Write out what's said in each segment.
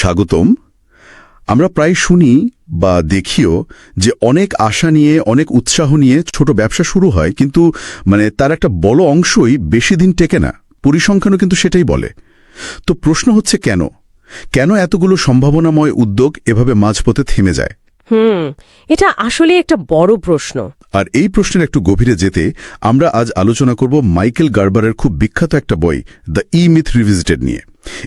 স্বাগতম। আমরা প্রায় শুনি বা দেখিও যে অনেক আশা নিয়ে অনেক উৎসাহ নিয়ে ছোট ব্যবসা শুরু হয় কিন্তু মানে তার একটা বড় অংশই বেশি দিন টেকে না। পরিসংখ্যানও কিন্তু সেটাই বলে। তো প্রশ্ন হচ্ছে কেন? কেন এতগুলো সম্ভাবনাময় উদ্যোগ এভাবে মাঝপথে থেমে যায়? হুম এটা আসলে একটা বড় প্রশ্ন। আর এই প্রশ্নের একটু গভীরে যেতে আমরা আজ আলোচনা করব মাইকেল গার্বারের খুব বিখ্যাত একটা বই দ্য ই মিথ রিভিজিটেড নিয়ে।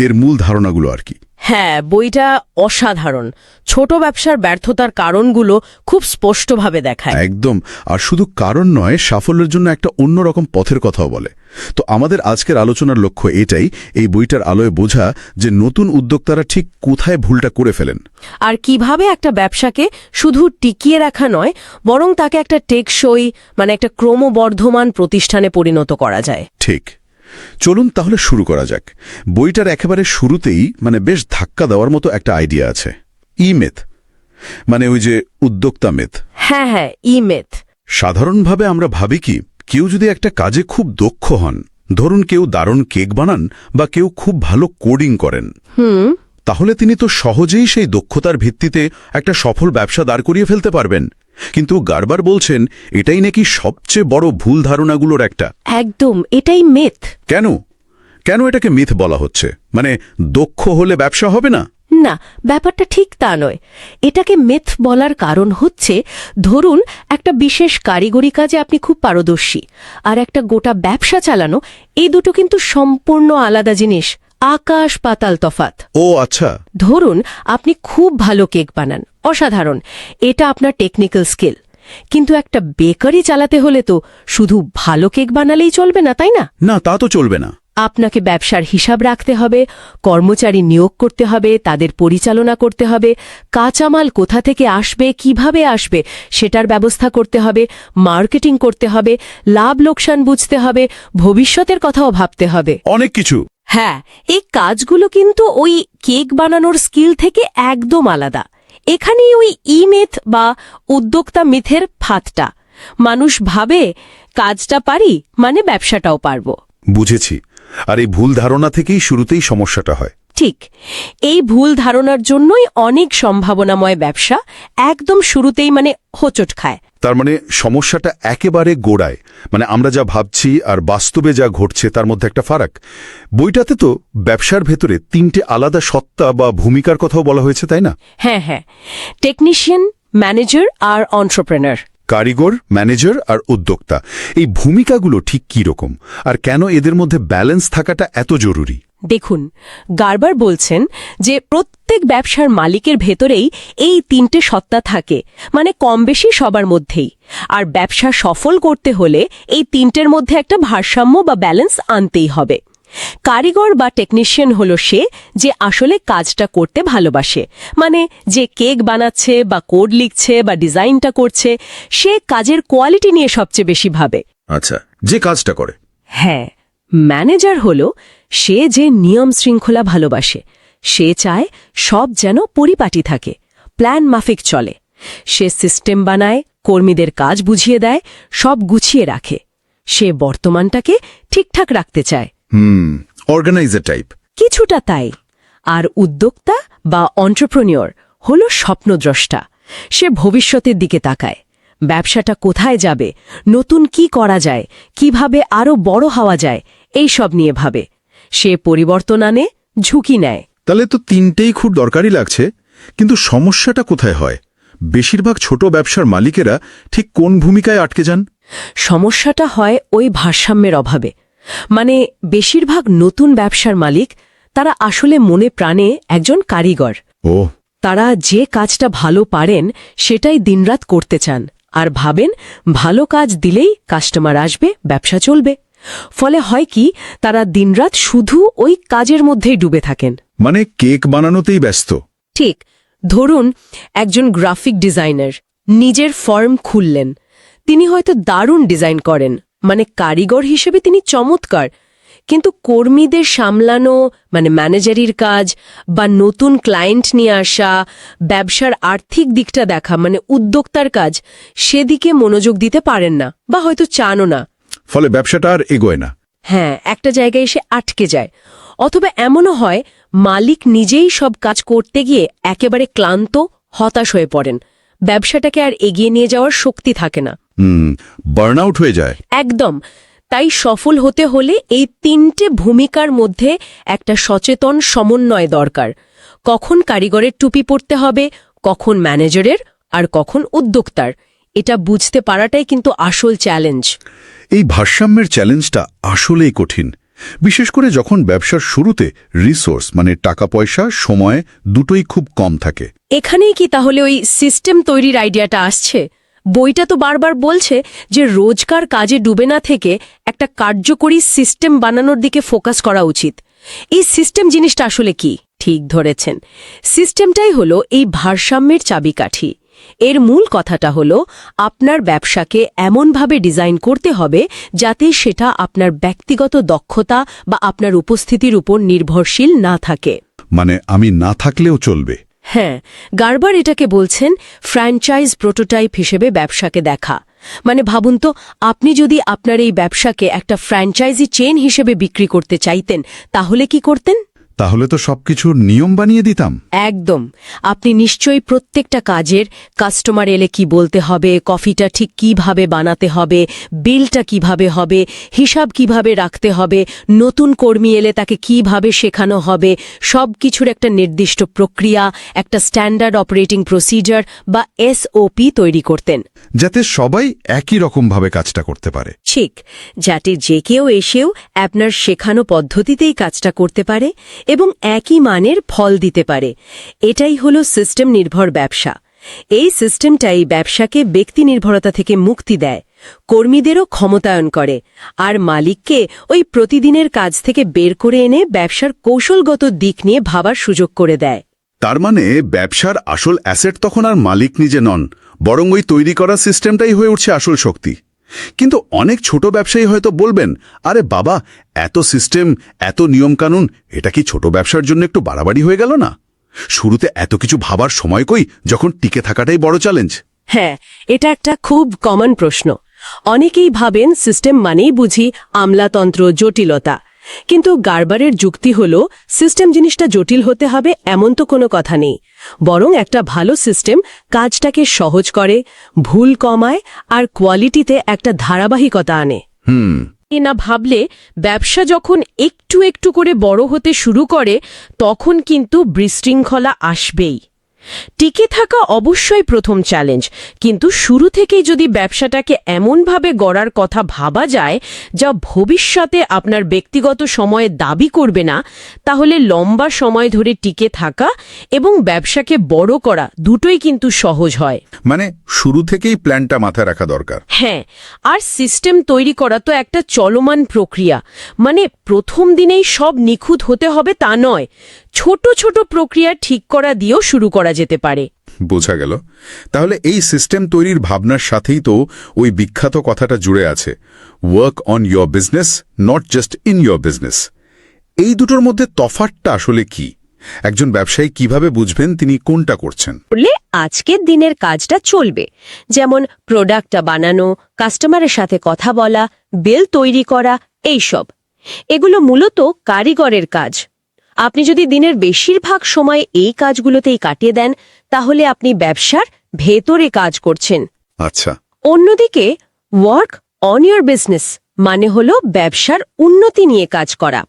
এর মূল ধারণাগুলো আর কি? হ্যাঁ বইটা অসাধারণ। ছোট ব্যবসার ব্যর্থতার কারণগুলো খুব স্পষ্টভাবে দেখায়। একদম। আর শুধু কারণ নয় সাফল্যের জন্য একটা অন্যরকম পথের কথাও বলে। তো আমাদের আজকের আলোচনার লক্ষ্য এটাই এই বইটার আলোয় বোঝা যে নতুন উদ্যোক্তারা ঠিক কোথায় ভুলটা করে ফেলেন। আর কীভাবে একটা ব্যবসাকে শুধু টিকিয়ে রাখা নয় বরং তাকে একটা টেকসই মানে একটা ক্রমবর্ধমান প্রতিষ্ঠানে পরিণত করা যায়। ঠিক। চলুন তাহলে শুরু করা যাক। বইটার একেবারে শুরুতেই মানে বেশ ধাক্কা দেওয়ার মতো একটা আইডিয়া আছে। ই মেথ মানে ওই যে উদ্যোক্তা মেথ। হ্যাঁ হ্যাঁ ইমেথ। সাধারণভাবে আমরা ভাবি কি কেউ যদি একটা কাজে খুব দক্ষ হন ধরুন কেউ দারুণ কেক বানান বা কেউ খুব ভালো কোডিং করেন। তাহলে তিনি তো সহজেই সেই দক্ষতার ভিত্তিতে একটা সফল ব্যবসা দাঁড় করিয়ে ফেলতে পারবেন। কিন্তু গারবার বলছেন এটাই নাকি সবচেয়ে বড় ভুল ধারণাগুলোর একটা। একদম এটাই মেথ কেন? কেন এটাকে মিথ বলা হচ্ছে? মানে দক্ষ হলে ব্যবসা হবে না? না ব্যাপারটা ঠিক তা নয়। এটাকে মেথ বলার কারণ হচ্ছে ধরুন একটা বিশেষ কারিগরি কাজে আপনি খুব পারদর্শী আর একটা গোটা ব্যবসা চালানো এই দুটো কিন্তু সম্পূর্ণ আলাদা জিনিস। আকাশ পাতাল তফাত। ও আচ্ছা। ধরুন আপনি খুব ভালো কেক বানান। অসাধারণ। এটা আপনার টেকনিক্যাল স্কিল কিন্তু একটা বেকারি চালাতে হলে তো শুধু ভালো কেক বানালেই চলবে না তাই না? না তা তো চলবে না। আপনাকে ব্যবসার হিসাব রাখতে হবে কর্মচারী নিয়োগ করতে হবে তাদের পরিচালনা করতে হবে কাঁচামাল কোথা থেকে আসবে কীভাবে আসবে সেটার ব্যবস্থা করতে হবে মার্কেটিং করতে হবে লাভ লোকসান বুঝতে হবে ভবিষ্যতের কথাও ভাবতে হবে। অনেক কিছু। হ্যাঁ এই কাজগুলো কিন্তু ওই কেক বানানোর স্কিল থেকে একদম আলাদা। এখানেই ওই ইমেথ বা উদ্যোক্তা মিথের ফাঁদটা। মানুষ ভাবে কাজটা পারি মানে ব্যবসাটাও পারব। বুঝেছি। আর এই ভুল ধারণা থেকেই শুরুতেই সমস্যাটা হয়। ঠিক। এই ভুল ধারণার জন্যই অনেক সম্ভাবনাময় ব্যবসা একদম শুরুতেই মানে হোচট খায়। তার মানে সমস্যাটা একেবারে গোড়ায়। মানে আমরা যা ভাবছি আর বাস্তবে যা ঘটছে তার মধ্যে একটা ফারাক। বইটাতে তো ব্যবসার ভেতরে তিনটে আলাদা সত্তা বা ভূমিকার কথাও বলা হয়েছে, তাই না? হ্যাঁ হ্যাঁ। টেকনিশিয়ান, ম্যানেজার আর অন্টারপ্রেনার। কারিগর, ম্যানেজার আর উদ্যোক্তা। এই ভূমিকাগুলো ঠিক কী রকম? আর কেন এদের মধ্যে ব্যালেন্স থাকাটা এত জরুরি? দেখুন, গারবার বলছেন যে প্রত্যেক ব্যবসার মালিকের ভেতরেই এই তিনটে সত্তা থাকে মানে কম বেশি সবার মধ্যেই। আর ব্যবসা সফল করতে হলে এই তিনটের মধ্যে একটা ভারসাম্য বা ব্যালেন্স আনতেই হবে। কারিগর বা টেকনিশিয়ান হল সে যে আসলে কাজটা করতে ভালোবাসে। মানে যে কেক বানাচ্ছে বা কোড লিখছে বা ডিজাইনটা করছে সে কাজের কোয়ালিটি নিয়ে সবচেয়ে বেশি ভাবে। আচ্ছা যে কাজটা করে। হ্যাঁ ম্যানেজার হল সে যে নিয়ম শৃঙ্খলা ভালোবাসে। সে চায় সব যেন পরিপাটি থাকে প্ল্যান মাফিক চলে। সে সিস্টেম বানায় কর্মীদের কাজ বুঝিয়ে দেয় সব গুছিয়ে রাখে। সে বর্তমানটাকে ঠিকঠাক রাখতে চায়। হুম অর্গানাইজার টাইপ কিছুটা তাই। আর উদ্যোক্তা বা অন্টারপ্রনিয়র হল স্বপ্নদ্রষ্টা। সে ভবিষ্যতের দিকে তাকায়। ব্যবসাটা কোথায় যাবে? নতুন কি করা যায়? কীভাবে আরও বড় হওয়া যায়? এই সব নিয়ে ভাবে। সে পরিবর্তন আনে ঝুঁকি নেয়। তাহলে তো তিনটেই খুব দরকারি লাগছে। কিন্তু সমস্যাটা কোথায় হয়? বেশিরভাগ ছোট ব্যবসার মালিকেরা ঠিক কোন ভূমিকায় আটকে যান? সমস্যাটা হয় ওই ভারসাম্যের অভাবে। মানে বেশিরভাগ নতুন ব্যবসার মালিক তারা আসলে মনে প্রাণে একজন কারিগর। ও। তারা যে কাজটা ভালো পারেন সেটাই দিনরাত করতে চান আর ভাবেন ভালো কাজ দিলেই কাস্টমার আসবে ব্যবসা চলবে। ফলে হয় কি তারা দিনরাত শুধু ওই কাজের মধ্যেই ডুবে থাকেন। মানে কেক বানানোতেই ব্যস্ত। ঠিক ধরুন একজন গ্রাফিক ডিজাইনার নিজের ফর্ম খুললেন। তিনি হয়তো দারুণ ডিজাইন করেন মানে কারিগর হিসেবে তিনি চমৎকার। কিন্তু কর্মীদের সামলানো মানে ম্যানেজারির কাজ বা নতুন ক্লায়েন্ট নিয়ে আসা ব্যবসার আর্থিক দিকটা দেখা মানে উদ্যোক্তার কাজ সেদিকে মনোযোগ দিতে পারেন না বা হয়তো চানও না। ফলে ব্যবসাটা আর এগোয় না। হ্যাঁ একটা জায়গায় এসে আটকে যায়। অথবা এমনও হয় মালিক নিজেই সব কাজ করতে গিয়ে একেবারে ক্লান্ত হতাশ হয়ে পড়েন। ব্যবসাটাকে আর এগিয়ে নিয়ে যাওয়ার শক্তি থাকে না। হুম বার্ন আউট হয়ে যায়। একদম। তাই সফল হতে হলে এই তিনটে ভূমিকার মধ্যে একটা সচেতন সমন্বয় দরকার। কখন কারিগরের টুপি পড়তে হবে কখন ম্যানেজারের আর কখন উদ্যোক্তার। এটা বুঝতে পারাটাই কিন্তু আসল চ্যালেঞ্জ এই ভারসাম্যের চ্যালেঞ্জটা আসলেই কঠিন। বিশেষ করে যখন ব্যবসার শুরুতে রিসোর্স মানে টাকা পয়সা সময় দুটোই খুব কম থাকে। এখানেই কি তাহলে ওই সিস্টেম তৈরির আইডিয়াটা আসছে? বইটা তো বারবার বলছে যে রোজকার কাজে ডুবে না থেকে একটা কার্যকরী সিস্টেম বানানোর দিকে ফোকাস করা উচিত। এই সিস্টেম জিনিসটা আসলে কি? ঠিক ধরেছেন। সিস্টেমটাই হলো এই ভারসাম্যের চাবিকাঠি। এর মূল কথাটা হলো, আপনার ব্যবসাকে এমনভাবে ডিজাইন করতে হবে যাতে সেটা আপনার ব্যক্তিগত দক্ষতা বা আপনার উপস্থিতির উপর নির্ভরশীল না থাকে। মানে আমি না থাকলেও চলবে। হ্যাঁ গারবার এটাকে বলছেন ফ্র্যাঞ্চাইজ প্রোটোটাইপ হিসেবে ব্যবসাকে দেখা। মানে ভাবুন তো, আপনি যদি আপনার এই ব্যবসাকে একটা ফ্র্যাঞ্চাইজি চেন হিসেবে বিক্রি করতে চাইতেন, তাহলে কি করতেন? তাহলে তো সবকিছুর নিয়ম বানিয়ে দিতাম। একদম। আপনি নিশ্চয়ই প্রত্যেকটা কাজের কাস্টমার এলে কি বলতে হবে, কফিটা ঠিক কীভাবে বানাতে হবে, বিলটা কীভাবে হবে, হিসাব কীভাবে রাখতে হবে, নতুন কর্মী এলে তাকে কীভাবে শেখানো হবে সব কিছুর একটা নির্দিষ্ট প্রক্রিয়া, একটা স্ট্যান্ডার্ড অপারেটিং প্রসিজার বা এসওপি তৈরি করতেন। যাতে সবাই একই রকমভাবে কাজটা করতে পারে। ঠিক, যাতে যে কেউ এসেও আপনার শেখানো পদ্ধতিতেই কাজটা করতে পারে এবং একই মানের ফল দিতে পারে। এটাই হলো সিস্টেম নির্ভর ব্যবসা। এই সিস্টেমটাই ব্যবসাকে ব্যক্তি নির্ভরতা থেকে মুক্তি দেয়, কর্মীদেরও ক্ষমতায়ন করে, আর মালিককে ওই প্রতিদিনের কাজ থেকে বের করে এনে ব্যবসার কৌশলগত দিক নিয়ে ভাবার সুযোগ করে দেয়। তার মানে ব্যবসার আসল অ্যাসেট তখন আর মালিক নিজে নন, বরং ওই তৈরি করা সিস্টেমটাই হয়ে উঠছে আসল শক্তি। কিন্তু অনেক ছোট ব্যবসায়ী হয়তো বলবেন, আরে বাবা, এত সিস্টেম, এত নিয়মকানুন, এটা কি ছোট ব্যবসার জন্য একটু বাড়াবাড়ি হয়ে গেল না? শুরুতে এত কিছু ভাবার সময় কই যখন টিকে থাকাটাই বড় চ্যালেঞ্জ হ্যাঁ এটা একটা খুব কমন প্রশ্ন। অনেকেই ভাবেন, সিস্টেম মানেই বুঝি আমলাতন্ত্র, জটিলতা। কিন্তু গারবারের যুক্তি হল সিস্টেম জিনিসটা জটিল হতে হবে এমন তো কোনো কথা নেই। বরং একটা ভালো সিস্টেম কাজটাকে সহজ করে ভুল কমায় আর কোয়ালিটিতে একটা ধারাবাহিকতা আনে। হুম। এ না ভাবলে ব্যবসা যখন একটু একটু করে বড় হতে শুরু করে তখন কিন্তু বিশৃঙ্খলা আসবেই। টিকে থাকা অবশ্যই প্রথম চ্যালেঞ্জ কিন্তু শুরু থেকেই যদি ব্যবসাটাকে এমনভাবে গড়ার কথা ভাবা যায় যা ভবিষ্যতে আপনার ব্যক্তিগত সময়ে দাবি করবে না তাহলে লম্বা সময় ধরে টিকে থাকা এবং ব্যবসাকে বড় করা দুটোই কিন্তু সহজ হয়। মানে শুরু থেকেই প্ল্যানটা মাথায় রাখা দরকার। হ্যাঁ আর সিস্টেম তৈরি করা তো একটা চলমান প্রক্রিয়া। মানে প্রথম দিনেই সব নিখুঁত হতে হবে তা নয়। ছোট ছোট প্রক্রিয়া ঠিক করা দিয়েও শুরু করা যেতে পারে। বোঝা গেল। তাহলে এই সিস্টেম তৈরির ভাবনার সাথেই তো ওই বিখ্যাত কথাটা জুড়ে আছে। Work on your business not just in your business এই দুটোর মধ্যে তফাতটা আসলে কি? একজন ব্যবসায়ী কীভাবে বুঝবেন তিনি কোনটা করছেন? করলে আজকের দিনের কাজটা চলবে। যেমন প্রোডাক্টটা বানানো কাস্টমারের সাথে কথা বলা বিল তৈরি করা এইসব। এগুলো মূলত কারিগরের কাজ। আপনি যদি দিনের বেশিরভাগ সময় এই কাজগুলোতেই কাটিয়ে দেন তাহলে আপনি ব্যবসার ভেতরে কাজ করছেন। আচ্ছা। অন্যদিকে ওয়ার্ক অন ইয়োর বিজনেস মানে হল ব্যবসার উন্নতি নিয়ে কাজ করা।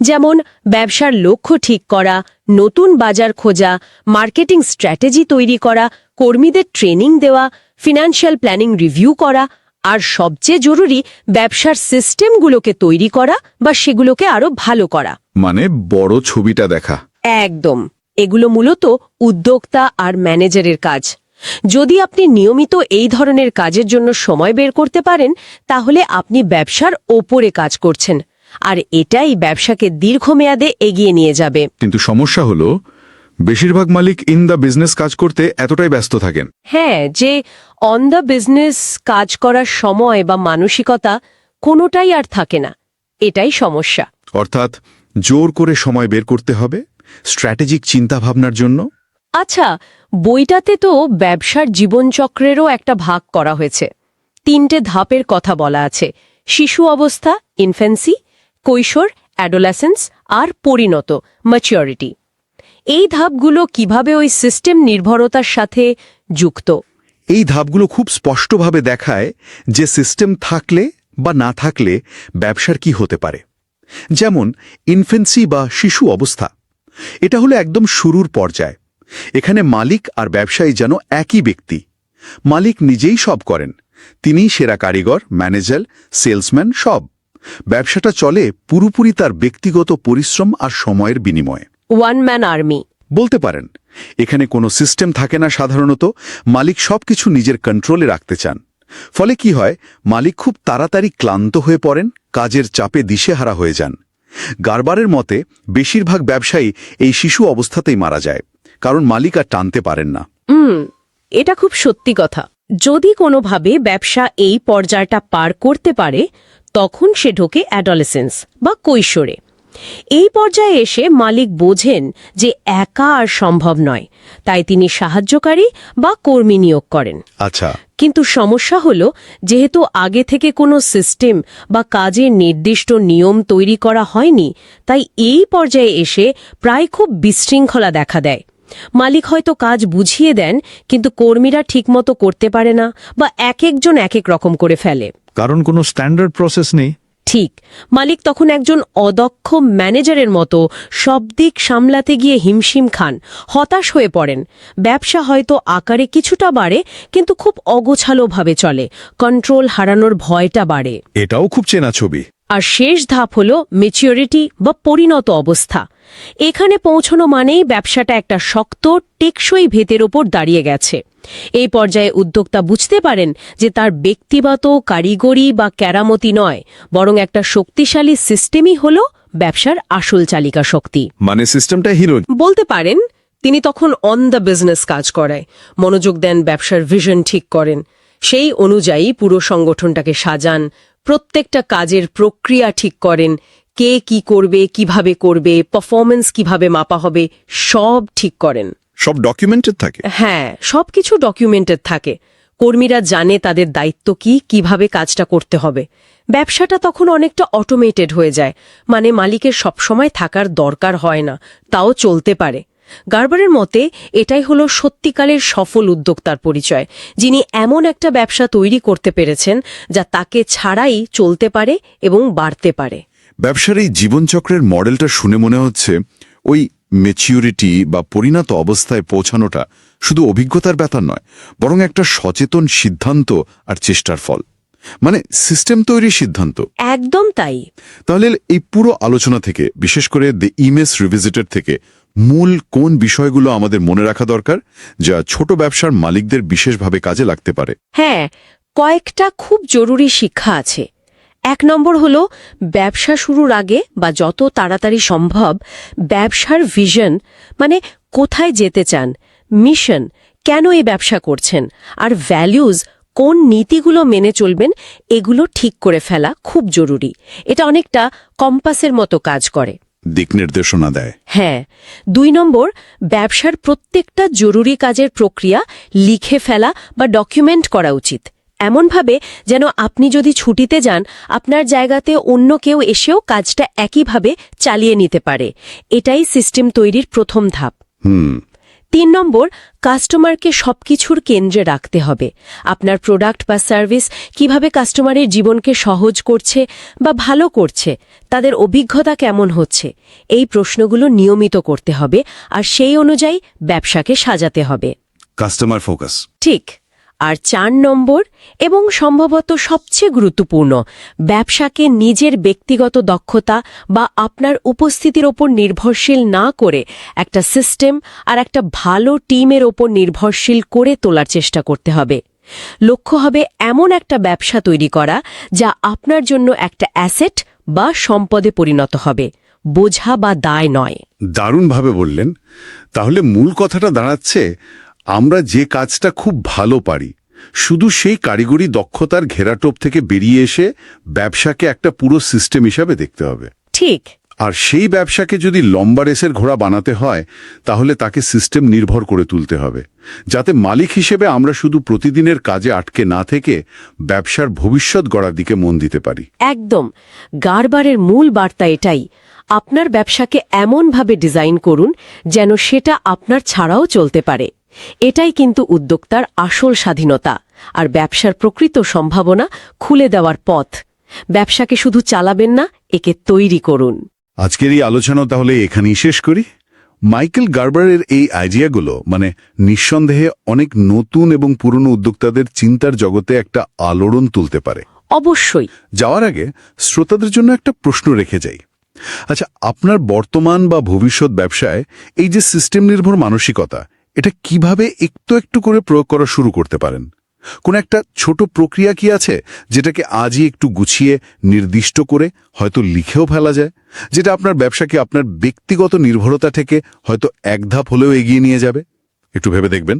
যেমন ব্যবসার লক্ষ্য ঠিক করা নতুন বাজার খোঁজা মার্কেটিং স্ট্র্যাটেজি তৈরি করা কর্মীদের ট্রেনিং দেওয়া ফিনান্সিয়াল প্ল্যানিং রিভিউ করা আর সবচেয়ে জরুরি ব্যবসার সিস্টেমগুলোকে তৈরি করা বা সেগুলোকে আরও ভালো করা। মানে বড় ছবিটা দেখা। একদম। এগুলো মূলত উদ্যোক্তা আর ম্যানেজারের কাজ। যদি আপনি নিয়মিত এই ধরনের কাজের জন্য সময় বের করতে পারেন তাহলে আপনি ব্যবসার ওপরে কাজ করছেন। আর এটাই ব্যবসাকে দীর্ঘমেয়াদে এগিয়ে নিয়ে যাবে। কিন্তু সমস্যা হলো বেশিরভাগ মালিক ইন দ্য বিজনেস কাজ করতে এতটাই ব্যস্ত থাকেন। হ্যাঁ যে অন দ্য বিজনেস কাজ করার সময় বা মানসিকতা কোনোটাই আর থাকে না। এটাই সমস্যা। অর্থাৎ জোর করে সময় বের করতে হবে স্ট্র্যাটেজিক চিন্তাভাবনার জন্য। আচ্ছা বইটাতে তো ব্যবসার জীবনচক্রেরও একটা ভাগ করা হয়েছে। তিনটে ধাপের কথা বলা আছে শিশু অবস্থা ইনফেন্সি কৈশোর অ্যাডোলেসেন্স আর পরিণত ম্যাচিওরিটি এই ধাপগুলো কীভাবে ওই সিস্টেম নির্ভরতার সাথে যুক্ত? এই ধাপগুলো খুব স্পষ্টভাবে দেখায় যে সিস্টেম থাকলে বা না থাকলে ব্যবসার কি হতে পারে। যেমন, ইনফেন্সি বা শিশু অবস্থা। এটা হলো একদম শুরুর পর্যায়। এখানে মালিক আর ব্যবসায়ী যেন একই ব্যক্তি। মালিক নিজেই সব করেন। তিনিই সেরা কারিগর, ম্যানেজার, সেলসম্যান, সব। ব্যবসাটা চলে পুরোপুরি তার ব্যক্তিগত পরিশ্রম আর সময়ের বিনিময়ে। ওয়ান ম্যান আর্মি বলতে পারেন এখানে কোনো সিস্টেম থাকে না সাধারণত মালিক সবকিছু নিজের কন্ট্রোলে রাখতে চান। ফলে কি হয় মালিক খুব তাড়াতাড়ি ক্লান্ত হয়ে পড়েন কাজের চাপে দিশেহারা হয়ে যান। গারবারের মতে বেশিরভাগ ব্যবসায়ী এই শিশু অবস্থাতেই মারা যায় কারণ মালিক আর টানতে পারেন না। এটা খুব সত্যি কথা। যদি কোনোভাবে ব্যবসা এই পর্যায়টা পার করতে পারে তখন সে ঢোকে অ্যাডলেসেন্স বা কৈশোরে। এই পর্যায়ে এসে মালিক বোঝেন যে একা আর সম্ভব নয় তাই তিনি সাহায্যকারী বা কর্মী নিয়োগ করেন। আচ্ছা। কিন্তু সমস্যা হল যেহেতু আগে থেকে কোনো সিস্টেম বা কাজের নির্দিষ্ট নিয়ম তৈরি করা হয়নি তাই এই পর্যায়ে এসে প্রায় খুব বিশৃঙ্খলা দেখা দেয়। মালিক হয়তো কাজ বুঝিয়ে দেন কিন্তু কর্মীরা ঠিকমতো করতে পারে না বা এক একজন এক এক রকম করে ফেলে। কারণ কোনো স্ট্যান্ডার্ড প্রসেস নেই। ঠিক। মালিক তখন একজন অদক্ষ ম্যানেজারের মতো সব দিক সামলাতে গিয়ে হিমশিম খান, হতাশ হয়ে পড়েন। ব্যবসা হয়তো আকারে কিছুটা বাড়ে, কিন্তু খুব অগোছালোভাবে চলে। কন্ট্রোল হারানোর ভয়টা বাড়ে। এটাও খুব চেনা ছবি। আর শেষ ধাপ হল মেচিওরিটি বা পরিণত অবস্থা। এখানে পৌঁছনো মানেই ব্যবসাটা একটা শক্ত টেকসই ভেতের ওপর দাঁড়িয়ে গেছে। এই পর্যায়ে উদ্যোক্তা বুঝতে পারেন যে তার ব্যক্তিগত কারিগরি বা ক্যারামতি নয় বরং একটা শক্তিশালী সিস্টেমই হল ব্যবসার আসল চালিকা শক্তি। মানে সিস্টেমটা হিরো বলতে পারেন তিনি তখন অন দ্য বিজনেস কাজ করায় মনোযোগ দেন ব্যবসার ভিশন ঠিক করেন। সেই অনুযায়ী পুরো সংগঠনটাকে সাজান প্রত্যেকটা কাজের প্রক্রিয়া ঠিক করেন। কে কি করবে কীভাবে করবে পারফরমেন্স কীভাবে মাপা হবে সব ঠিক করেন। সব ডকুমেন্টেড থাকে? হ্যাঁ সবকিছু ডকুমেন্টেড থাকে। কর্মীরা জানে তাদের দায়িত্ব কি কীভাবে কাজটা করতে হবে। ব্যবসাটা তখন অনেকটা অটোমেটেড হয়ে যায়। মানে মালিকের সবসময় থাকার দরকার হয় না তাও চলতে পারে। গার্বারের মতে, এটাই হলো সত্যিকালের সফল উদ্যোক্তার পরিচয়, যিনি এমন একটা ব্যবসা তৈরি করতে পেরেছেন যা তাকে ছাড়াই চলতে পারে এবং বাড়তে পারে। ব্যবসার এই জীবনচক্রের মডেলটা শুনে মনে হচ্ছে ওই মেচিউরিটি বা পরিণত অবস্থায় পৌঁছানোটা শুধু অভিজ্ঞতার ব্যাপার নয়, বরং একটা সচেতন সিদ্ধান্ত আর চেষ্টার ফল। মানে সিস্টেম তৈরির সিদ্ধান্ত। একদম তাই। তাহলে এই পুরো আলোচনা থেকে বিশেষ করে দ্য ইমেস রিভিজিটেড থেকে মূল কোন বিষয়গুলো আমাদের মনে রাখা দরকার যা ছোট ব্যবসার মালিকদের বিশেষভাবে কাজে লাগতে পারে? হ্যাঁ কয়েকটা খুব জরুরি শিক্ষা আছে। এক নম্বর হল ব্যবসা শুরুর আগে বা যত তাড়াতাড়ি সম্ভব ব্যবসার ভিশন মানে কোথায় যেতে চান মিশন কেন এই ব্যবসা করছেন আর ভ্যালিউজ কোন নীতিগুলো মেনে চলবেন এগুলো ঠিক করে ফেলা খুব জরুরি। এটা অনেকটা কম্পাসের মতো কাজ করে। দিক নির্দেশনা দেয়। হ্যাঁ। দুই নম্বর ব্যবসার প্রত্যেকটা জরুরি কাজের প্রক্রিয়া লিখে ফেলা বা ডকুমেন্ট করা উচিত। এমনভাবে যেন আপনি যদি ছুটিতে যান আপনার জায়গাতে অন্য কেউ এসেও কাজটা একইভাবে চালিয়ে নিতে পারে। এটাই সিস্টেম তৈরির প্রথম ধাপ। হুম। তিন নম্বর কাস্টমারকে সবকিছুর কেন্দ্রে রাখতে হবে। আপনার প্রোডাক্ট বা সার্ভিস কীভাবে কাস্টমারের জীবনকে সহজ করছে বা ভালো করছে তাদের অভিজ্ঞতা কেমন হচ্ছে এই প্রশ্নগুলো নিয়মিত করতে হবে আর সেই অনুযায়ী ব্যবসাকে সাজাতে হবে। কাস্টমার ফোকাস ঠিক। আর চার নম্বর এবং সম্ভবত সবচেয়ে গুরুত্বপূর্ণ, ব্যবসাকে নিজের ব্যক্তিগত দক্ষতা বা আপনার উপস্থিতির ওপর নির্ভরশীল না করে একটা সিস্টেম আর একটা ভালো টিমের ওপর নির্ভরশীল করে তোলার চেষ্টা করতে হবে। লক্ষ্য হবে এমন একটা ব্যবসা তৈরি করা যা আপনার জন্য একটা অ্যাসেট বা সম্পদে পরিণত হবে। বোঝা বা দায় নয়। দারুণভাবে বললেন। তাহলে মূল কথাটা দাঁড়াচ্ছে আমরা যে কাজটা খুব ভালো পারি শুধু সেই কারিগরি দক্ষতার ঘেরাটোপ থেকে বেরিয়ে এসে ব্যবসাকে একটা পুরো সিস্টেম হিসাবে দেখতে হবে। ঠিক। আর সেই ব্যবসাকে যদি লম্বা রেসের ঘোড়া বানাতে হয় তাহলে তাকে সিস্টেম নির্ভর করে তুলতে হবে যাতে মালিক হিসেবে আমরা শুধু প্রতিদিনের কাজে আটকে না থেকে ব্যবসার ভবিষ্যৎ গড়ার দিকে মন দিতে পারি। একদম। গারবারের মূল বার্তা এটাই আপনার ব্যবসাকে এমনভাবে ডিজাইন করুন যেন সেটা আপনার ছাড়াও চলতে পারে। এটাই কিন্তু উদ্যোক্তার আসল স্বাধীনতা আর ব্যবসার প্রকৃত সম্ভাবনা খুলে দেওয়ার পথ। ব্যবসাকে শুধু চালাবেন না একে তৈরি করুন। আজকের এই আলোচনা তাহলে এখানেই শেষ করি। মাইকেল গার্বারের এই আইডিয়াগুলো মানে নিঃসন্দেহে অনেক নতুন এবং পুরনো উদ্যোক্তাদের চিন্তার জগতে একটা আলোড়ন তুলতে পারে। অবশ্যই। যাওয়ার আগে শ্রোতাদের জন্য একটা প্রশ্ন রেখে যাই। আচ্ছা আপনার বর্তমান বা ভবিষ্যৎ ব্যবসায় এই যে সিস্টেম নির্ভর মানসিকতা এটা কীভাবে একটু একটু করে প্রয়োগ করা শুরু করতে পারেন? কোন একটা ছোট প্রক্রিয়া কি আছে যেটাকে আজই একটু গুছিয়ে, নির্দিষ্ট করে হয়তো লিখেও ফেলা যায়? যেটা আপনার ব্যবসাকে আপনার ব্যক্তিগত নির্ভরতা থেকে হয়তো এক ধাপ হলেও এগিয়ে নিয়ে যাবে? একটু ভেবে দেখবেন।